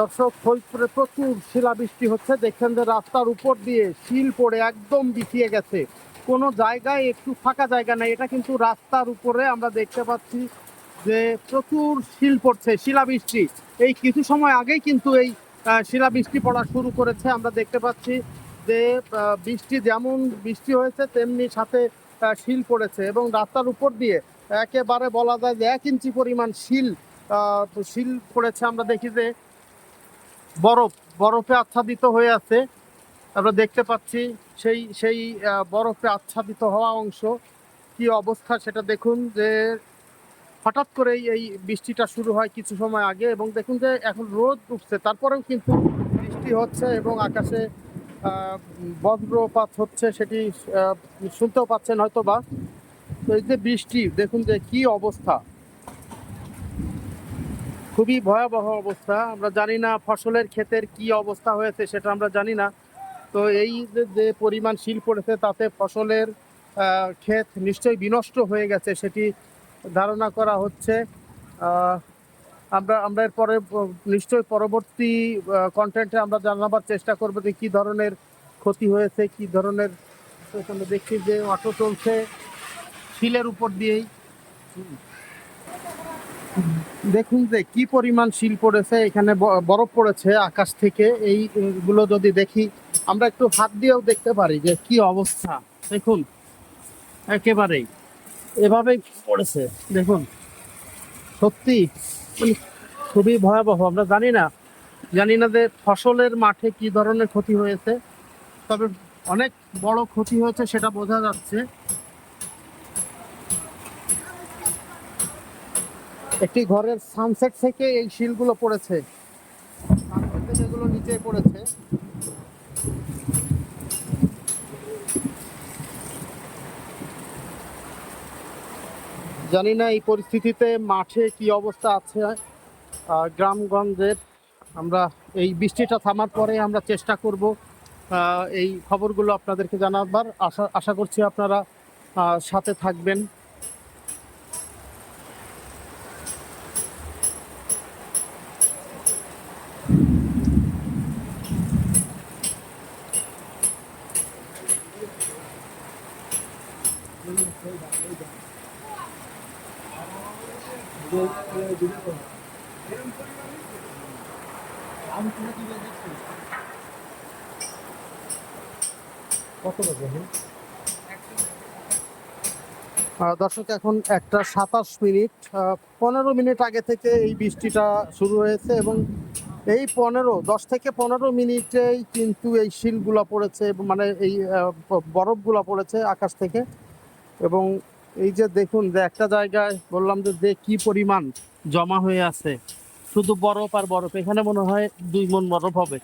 দর্শক, ফরিদপুরে প্রচুর শিলাবৃষ্টি হচ্ছে। দেখছেন যে রাস্তার উপর দিয়ে শিল পড়ে একদম বিছিয়ে গেছে। কোনো জায়গায় একটু ফাঁকা জায়গা নেই। এটা কিন্তু রাস্তার উপরে আমরা দেখতে পাচ্ছি যে প্রচুর শিল পড়ছে, শিলাবৃষ্টি। এই কিছু সময় আগেই কিন্তু এই শিলাবৃষ্টি পড়া শুরু করেছে। আমরা দেখতে পাচ্ছি যে বৃষ্টি যেমন বৃষ্টি হয়েছে, তেমনি সাথে শিল পড়েছে এবং রাস্তার উপর দিয়ে একেবারে বলা যায় যে এক ইঞ্চি পরিমাণ শিল শিল পড়েছে। আমরা দেখি যে বরফ, বরফে আচ্ছাদিত হয়ে আছে। আমরা দেখতে পাচ্ছি সেই সেই বরফে আচ্ছাদিত হওয়া অংশ। কি অবস্থা সেটা দেখুন যে হঠাৎ করেই এই বৃষ্টিটা শুরু হয় কিছু সময় আগে এবং দেখুন যে এখন রোদ উঠছে। তারপরেও কিন্তু বৃষ্টি হচ্ছে এবং আকাশে বজ্রপাত হচ্ছে সেটি শুনতেও পাচ্ছেন হয়তো বা তো এই যে বৃষ্টি, দেখুন যে কি অবস্থা। খুবই ভয়াবহ অবস্থা। আমরা জানি না ফসলের ক্ষেতের কি অবস্থা হয়েছে, সেটা আমরা জানি না। তো এই যে পরিমাণ শিল পড়েছে, তাতে ফসলের ক্ষেত নিশ্চয়ই বিনষ্ট হয়ে গেছে সেটি ধারণা করা হচ্ছে। আমরা আমরা এরপরে নিশ্চয়ই পরবর্তী কন্টেন্টে আমরা জানাবার চেষ্টা করব যে কী ধরনের ক্ষতি হয়েছে, কী ধরনের দেখছি যে অটো চলছে শিলের উপর দিয়েই। দেখুন যে কি পরিমাণ শিল পড়েছে, এখানে বরফ পড়েছে আকাশ থেকে। এইগুলো যদি দেখি, আমরা একটু হাত দিয়েও দেখতে পারি যে কি অবস্থা। দেখুন, একেবারেই। এভাবেই পড়েছে, দেখুন। সত্যি মানে খুবই ভয়াবহ। আমরা জানি না জানি না যে ফসলের মাঠে কি ধরনের ক্ষতি হয়েছে, তবে অনেক বড় ক্ষতি হয়েছে সেটা বোঝা যাচ্ছে। একটি ঘরের সানসেট থেকে এই শিলগুলো পড়েছে। এগুলো নিচে পড়েছে। জানি না এই পরিস্থিতিতে মাঠে কি অবস্থা আছে। গ্রামগঞ্জের আমরা এই বৃষ্টিটা থামার পরে আমরা চেষ্টা করব এই খবরগুলো আপনাদেরকে জানাবার। আশা আশা করছি আপনারা সাথে থাকবেন। দর্শক, এখন একটা সাতাশ মিনিট পনেরো মিনিট আগে থেকে এই বৃষ্টিটা শুরু হয়েছে এবং এই পনেরো, দশ থেকে পনেরো মিনিটেই কিন্তু এই শিলগুলা পড়েছে মানে এই বরফগুলা পড়েছে আকাশ থেকে। এবং এই যে দেখুন, যে একটা জায়গায় বললাম যে যে কি পরিমাণ জমা হয়ে আছে, শুধু বরফ আর বরফ, এখানে মনে হয় দুই মন বরফ হবে।